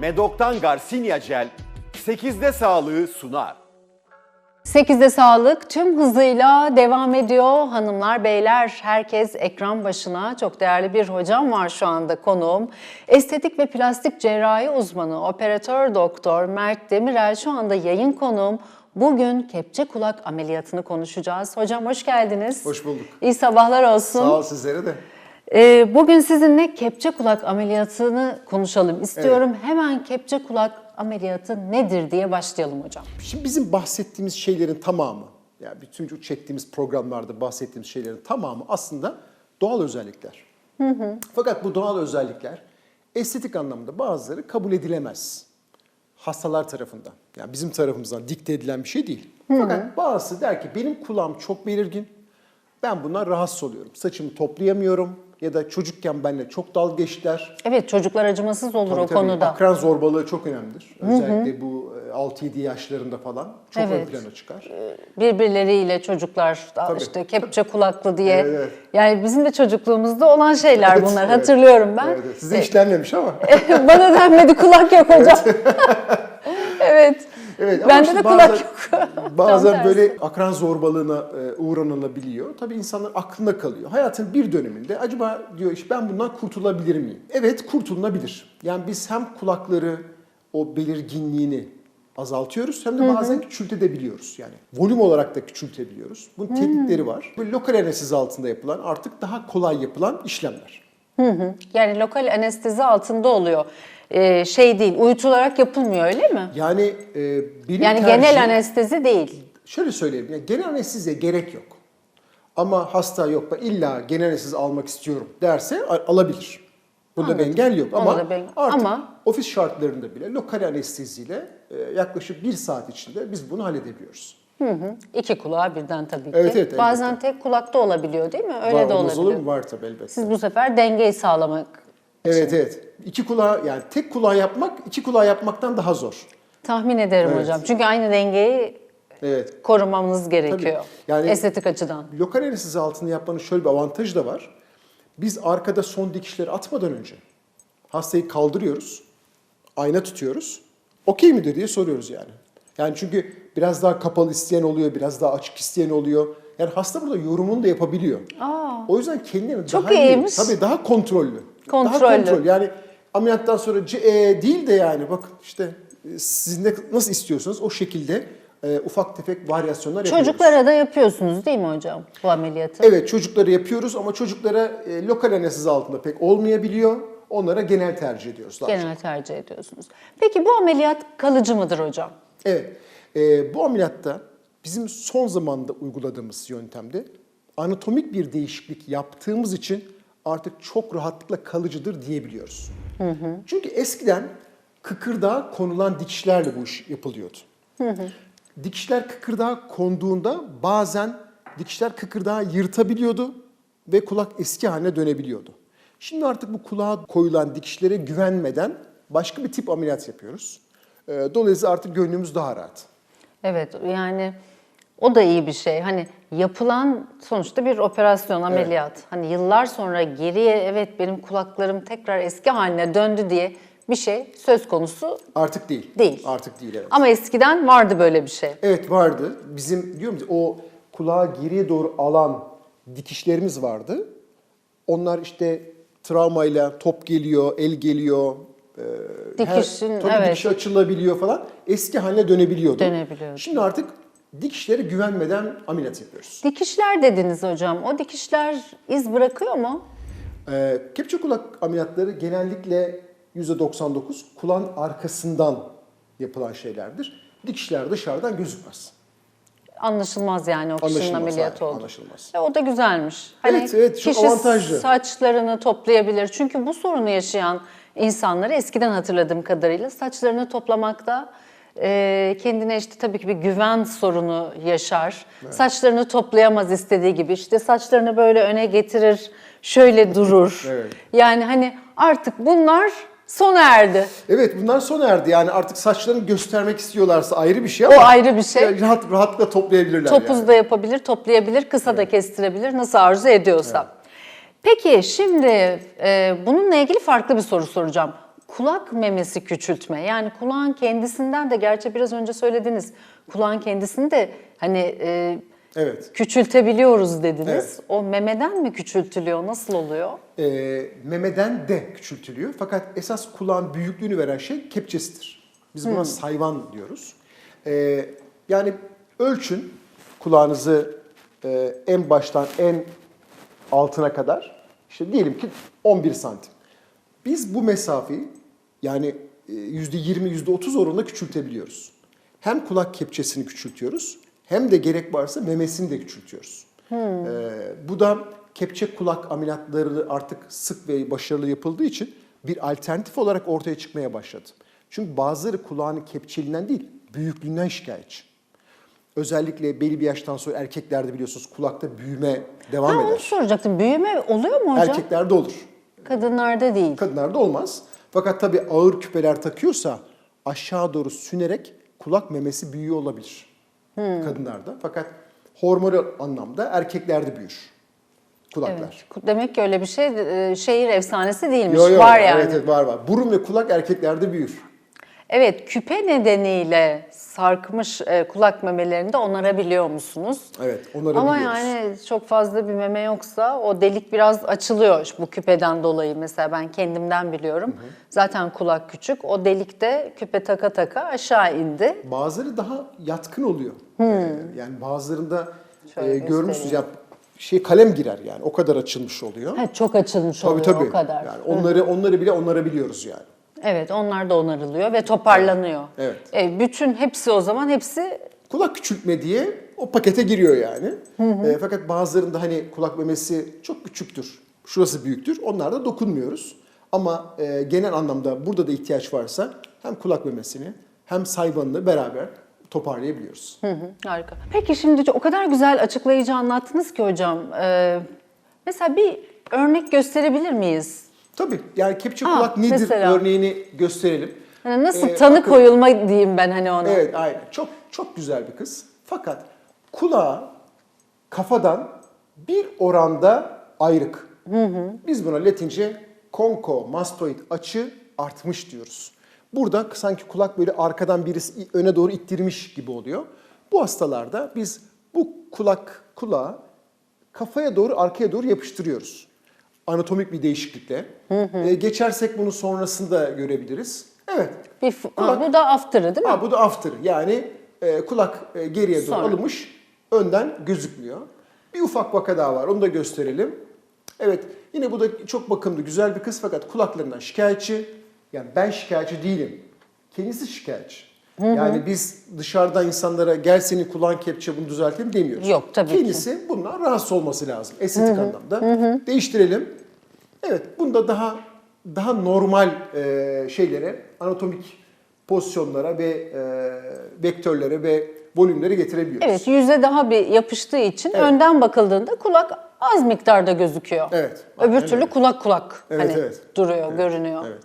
Medok'tan Garcinia Gel 8'de sağlığı sunar. 8'de sağlık tüm hızıyla devam ediyor. Hanımlar, beyler, herkes ekran başına. Çok değerli bir hocam var şu anda konuğum. Estetik ve plastik cerrahi uzmanı, operatör doktor Mert Demirel şu anda yayın konuğum. Bugün kepçe kulak ameliyatını konuşacağız. Hocam hoş geldiniz. Hoş bulduk. İyi sabahlar olsun. Sağ ol sizlere de. Ee, bugün sizinle kepçe kulak ameliyatını konuşalım istiyorum. Hemen kepçe kulak ameliyatı nedir diye başlayalım hocam. Şimdi bizim bahsettiğimiz şeylerin tamamı, yani bütün çektiğimiz programlarda bahsettiğimiz şeylerin tamamı aslında doğal özellikler. Fakat bu doğal özellikler estetik anlamda bazıları kabul edilemez. Hastalar tarafından. Yani bizim tarafımızdan dikte edilen bir şey değil. Fakat bazısı der ki benim kulağım çok belirgin. Ben bundan rahatsız oluyorum. Saçımı toplayamıyorum ya da çocukken benimle çok dalga geçtiler. Evet çocuklar acımasız olur Tabii o tabii, konuda. Akran zorbalığı çok önemlidir. Özellikle bu e, 6-7 yaşlarında falan çok Evet. ön plana çıkar. birbirleriyle çocuklar Tabii. işte kepçe kulaklı diye. Evet, evet. Yani bizim de çocukluğumuzda olan şeyler Evet, bunlar. evet. Hatırlıyorum ben. Evet, evet. Size işlenmemiş ama. Bana denmedi kulak yok hocam. evet. Evet, ama Bende işte de bazen- kulak yok. Bazen böyle akran zorbalığına e, uğranılabiliyor. Tabii insanlar aklında kalıyor. Hayatın bir döneminde acaba diyor işte ben bundan kurtulabilir miyim? Evet kurtulunabilir. Yani biz hem kulakları o belirginliğini azaltıyoruz hem de bazen küçültebiliyoruz. Yani volüm olarak da küçültebiliyoruz. Bunun teknikleri var. Böyle lokal anestezi altında yapılan artık daha kolay yapılan işlemler. Yani lokal anestezi altında oluyor. Ee, şey değil, uyutularak yapılmıyor öyle mi? Yani e, benim Yani tercihim- genel anestezi değil. Şöyle söyleyeyim, yani genel anesteziye gerek yok. Ama hasta yok, illa genel anestezi almak istiyorum derse a- alabilir. Bunda bir engel yok ama da artık ama- ofis şartlarında bile lokal anesteziyle e, yaklaşık bir saat içinde biz bunu halledebiliyoruz. Hı hı. İki kulağa birden tabii ki. Evet, evet, Bazen elbette. tek kulakta olabiliyor değil mi? Öyle Var, de olabiliyor. olur mu? Var tabii elbette. Siz bu sefer dengeyi sağlamak Evet evet. İki kulağı yani tek kulağı yapmak iki kulağı yapmaktan daha zor. tahmin ederim Evet. hocam. Çünkü aynı dengeyi Evet. korumamız gerekiyor. Yani- Estetik açıdan. Lokal anestezi altında yapmanın şöyle bir avantajı da var. Biz arkada son dikişleri atmadan önce hastayı kaldırıyoruz, ayna tutuyoruz. Okey midir diye soruyoruz yani. Yani çünkü biraz daha kapalı isteyen oluyor, biraz daha açık isteyen oluyor. Yani hasta burada yorumunu da yapabiliyor. Aa. O yüzden kendini Çok daha iyi, iyiymiş. tabii daha kontrollü. Daha Kontrollü. kontrol. Yani ameliyattan sonra C- e, değil de yani bakın işte e, siz ne, nasıl istiyorsanız o şekilde e, ufak tefek varyasyonlar yapıyoruz. Çocuklara da yapıyorsunuz değil mi hocam bu ameliyatı? Evet çocukları yapıyoruz ama çocuklara e, lokal anestezi altında pek olmayabiliyor. Onlara genel tercih ediyoruz daha çok. Genel tercih ediyorsunuz. Peki bu ameliyat kalıcı mıdır hocam? Evet. E, bu ameliyatta bizim son zamanda uyguladığımız yöntemde anatomik bir değişiklik yaptığımız için artık çok rahatlıkla kalıcıdır diyebiliyoruz. Çünkü eskiden kıkırdağa konulan dikişlerle bu iş yapılıyordu. Dikişler kıkırdağa konduğunda bazen dikişler kıkırdağı yırtabiliyordu ve kulak eski haline dönebiliyordu. Şimdi artık bu kulağa koyulan dikişlere güvenmeden başka bir tip ameliyat yapıyoruz. Ee, Dolayısıyla artık gönlümüz daha rahat. Evet yani o da iyi bir şey. Hani yapılan sonuçta bir operasyon, ameliyat. Hani yıllar sonra geriye evet benim kulaklarım tekrar eski haline döndü diye bir şey söz konusu Artık değil. Değil. Artık değil evet. ama eskiden vardı böyle bir şey. Evet vardı. Bizim diyor musun o kulağı geriye doğru alan dikişlerimiz vardı. Onlar işte travmayla top geliyor, el geliyor. E, Dikişin, tabii evet. dikiş açılabiliyor falan. Eski haline dönebiliyordu. Dönebiliyordu. Şimdi artık dikişlere güvenmeden ameliyat yapıyoruz. Dikişler dediniz hocam. O dikişler iz bırakıyor mu? Ee, kepçe kulak ameliyatları genellikle %99 kulağın arkasından yapılan şeylerdir. Dikişler dışarıdan gözükmez. Anlaşılmaz yani o kişinin Anlaşılmaz, ameliyatı hayır, oldu. anlaşılmaz. E, o da güzelmiş. Hani Evet, evet, çok kişi avantajlı. saçlarını toplayabilir. Çünkü bu sorunu yaşayan insanları eskiden hatırladığım kadarıyla saçlarını toplamakta e, kendine işte tabii ki bir güven sorunu yaşar. Saçlarını toplayamaz istediği gibi. İşte saçlarını böyle öne getirir, şöyle durur. Evet. Yani hani artık bunlar sona erdi. Evet bunlar sona erdi. Yani artık saçlarını göstermek istiyorlarsa ayrı bir şey O ama ayrı bir şey. rahat rahatlıkla toplayabilirler Topuz yani. da yapabilir, toplayabilir, kısa da kestirebilir nasıl arzu ediyorsa. Peki şimdi e, bununla ilgili farklı bir soru soracağım. kulak memesi küçültme. Yani kulağın kendisinden de gerçi biraz önce söylediniz. Kulağın kendisini de hani e, Evet. küçültebiliyoruz dediniz. Evet. O memeden mi küçültülüyor? Nasıl oluyor? Ee, memeden de küçültülüyor. Fakat esas kulağın büyüklüğünü veren şey kepçesidir. Biz buna sayvan diyoruz. Ee, yani ölçün kulağınızı e, en baştan en altına kadar. İşte diyelim ki 11 santim. Biz bu mesafeyi yani e, %20, %30 oranında küçültebiliyoruz. Hem kulak kepçesini küçültüyoruz hem de gerek varsa memesini de küçültüyoruz. Ee, bu da kepçe kulak ameliyatları artık sık ve başarılı yapıldığı için bir alternatif olarak ortaya çıkmaya başladı. Çünkü bazıları kulağını kepçeliğinden değil, büyüklüğünden şikayetçi. Özellikle belli bir yaştan sonra erkeklerde biliyorsunuz kulakta büyüme devam Ha, onu eder. soracaktım. Büyüme oluyor mu hocam? Erkeklerde olur. Kadınlarda değil. Kadınlarda olmaz. Fakat tabii ağır küpeler takıyorsa aşağı doğru sünerek kulak memesi büyüyor olabilir kadınlarda. Fakat hormonal anlamda erkeklerde büyür kulaklar. Evet. Demek ki öyle bir şey e, şehir efsanesi değilmiş. Yo, yo, Var yani. Evet, evet var var. Burun ve kulak erkeklerde büyür. Evet, küpe nedeniyle sarkmış e, kulak memelerini de onarabiliyor musunuz? Evet, onarabiliyoruz. Ama yani çok fazla bir meme yoksa o delik biraz açılıyor bu küpeden dolayı. Mesela ben kendimden biliyorum. Zaten kulak küçük. O delikte küpe taka taka aşağı indi. Bazıları daha yatkın oluyor. Ee, yani bazılarında Şöyle e, görmüşsünüz ya şey kalem girer yani o kadar açılmış oluyor. Ha, çok açılmış tabii oluyor tabii. o kadar. Yani onları onları bile onarabiliyoruz yani. Evet, onlar da onarılıyor ve toparlanıyor. Evet. E, bütün hepsi o zaman hepsi Kulak küçültme diye o pakete giriyor yani. E, fakat bazılarında hani kulak memesi çok küçüktür. Şurası büyüktür. Onlarda dokunmuyoruz. Ama e, genel anlamda burada da ihtiyaç varsa hem kulak memesini hem sayvanını beraber toparlayabiliyoruz. Hı hı, harika. Peki şimdi o kadar güzel açıklayıcı anlattınız ki hocam. Ee, mesela bir örnek gösterebilir miyiz? Tabii yani kepçe Ha, kulak nedir mesela. örneğini gösterelim. Yani nasıl Ee, tanı bakın- koyulma diyeyim ben hani ona. Evet aynen. Çok çok güzel bir kız. Fakat kulağı kafadan bir oranda ayrık. Biz buna Latince konko mastoid açı artmış diyoruz. Burada sanki kulak böyle arkadan birisi öne doğru ittirmiş gibi oluyor. Bu hastalarda biz bu kulak kulağı kafaya doğru arkaya doğru yapıştırıyoruz. Anatomik bir değişiklikle. Ee, geçersek bunu sonrasında görebiliriz. Evet. Bir, Kulak- bu da after'ı değil mi? Ha, bu da after yani e, kulak e, geriye doğru Sonra. alınmış, önden gözükmüyor. Bir ufak vaka daha var, onu da gösterelim. Evet, yine bu da çok bakımlı, güzel bir kız fakat kulaklarından şikayetçi. Yani ben şikayetçi değilim, kendisi şikayetçi. Yani biz dışarıdan insanlara gel senin kulağın kepçe bunu düzeltelim demiyoruz. Yok, tabii ki. Kendisi bundan rahatsız olması lazım estetik anlamda. Değiştirelim. Evet, bunda daha daha normal e, şeylere, anatomik pozisyonlara ve e, vektörlere ve volümlere getirebiliyoruz. Evet, yüze daha bir yapıştığı için Evet. önden bakıldığında kulak az miktarda gözüküyor. Evet, Öbür türlü öyle. kulak kulak Evet, hani evet. duruyor, Evet, görünüyor. evet.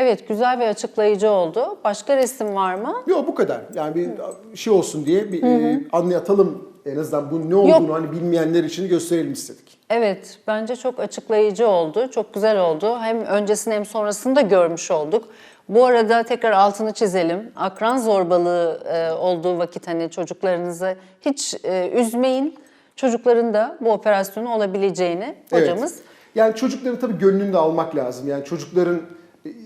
Evet, güzel ve açıklayıcı oldu. Başka resim var mı? Yok bu kadar. Yani bir şey olsun diye bir e, anlatalım en azından bu ne olduğunu hani bilmeyenler için gösterelim istedik. Evet, bence çok açıklayıcı oldu. Çok güzel oldu. Hem öncesini hem sonrasını da görmüş olduk. Bu arada tekrar altını çizelim. Akran zorbalığı e, olduğu vakit hani çocuklarınızı hiç e, üzmeyin. Çocukların da bu operasyonu olabileceğini hocamız. Evet. Yani çocukların tabii gönlünü de almak lazım. Yani çocukların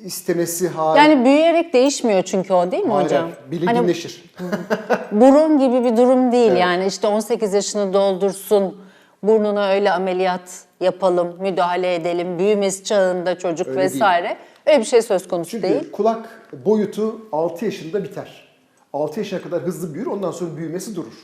istemesi hali. Yani büyüyerek değişmiyor çünkü o değil mi Hayır, hocam? hayır, Hani belirginleşir. burun gibi bir durum değil yani işte 18 yaşını doldursun, burnuna öyle ameliyat yapalım, müdahale edelim, büyümesi çağında çocuk Öyle değil. vesaire. Öyle bir şey söz konusu Çünkü değil. kulak boyutu 6 yaşında biter. 6 yaşına kadar hızlı büyür, ondan sonra büyümesi durur.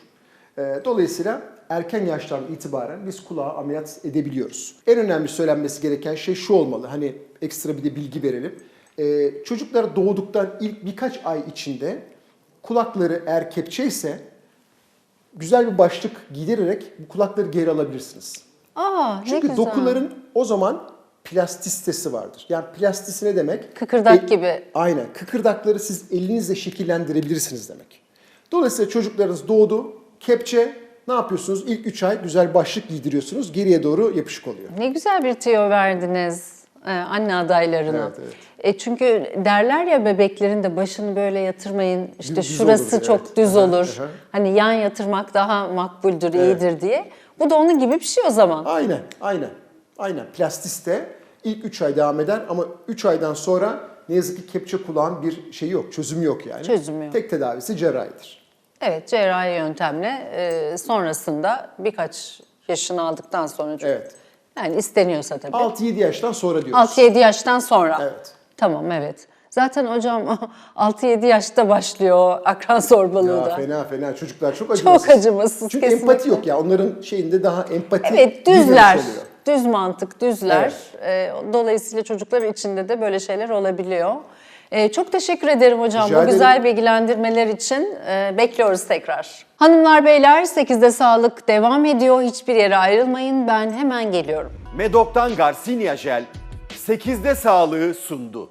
Ee, Dolayısıyla erken yaştan itibaren biz kulağa ameliyat edebiliyoruz. En önemli söylenmesi gereken şey şu olmalı, hani ekstra bir de bilgi verelim. Ee, Çocuklar doğduktan ilk birkaç ay içinde kulakları eğer kepçe ise güzel bir başlık giydirerek bu kulakları geri alabilirsiniz. Aa ne Çünkü güzel. dokuların o zaman plastisitesi vardır. Yani plastisi ne demek? Kıkırdak gibi. Aynen. Kıkırdakları siz elinizle şekillendirebilirsiniz demek. Dolayısıyla çocuklarınız doğdu, kepçe ne yapıyorsunuz? İlk 3 ay güzel başlık giydiriyorsunuz, geriye doğru yapışık oluyor. Ne güzel bir tüyo verdiniz. e, anne adaylarına. Evet, evet. E çünkü derler ya bebeklerin de başını böyle yatırmayın. işte Düz- şurası olur, çok evet. düz Aha, olur. aha. Hani yan yatırmak daha makbuldür, Evet. iyidir diye. Bu da onun gibi bir şey o zaman. Aynen, aynen. Aynen. Plastiste ilk 3 ay devam eder ama 3 aydan sonra ne yazık ki kepçe kulağın bir şeyi yok, çözümü yok yani. Çözümü yok. Tek tedavisi cerrahidir. Evet cerrahi yöntemle e, sonrasında birkaç yaşını aldıktan sonra çocuk- Evet. yani isteniyorsa tabii. 6-7 yaştan sonra diyoruz. 6-7 yaştan sonra. Evet. Tamam evet. Zaten hocam 6-7 yaşta başlıyor o akran zorbalığı Ya da. fena fena çocuklar çok acımasız. Çok acımasız Çünkü kesinlikle. empati yok ya. Onların şeyinde daha empati Evet bilmemiş düzler. oluyor. Düz mantık, düzler. Ee, dolayısıyla çocuklar içinde de böyle şeyler olabiliyor. Ee, çok teşekkür ederim hocam Rica bu ederim. güzel bilgilendirmeler için. Ee, bekliyoruz tekrar. Hanımlar beyler 8'de sağlık devam ediyor. Hiçbir yere ayrılmayın. Ben hemen geliyorum. Medok'tan Garcinia Jel 8'de sağlığı sundu.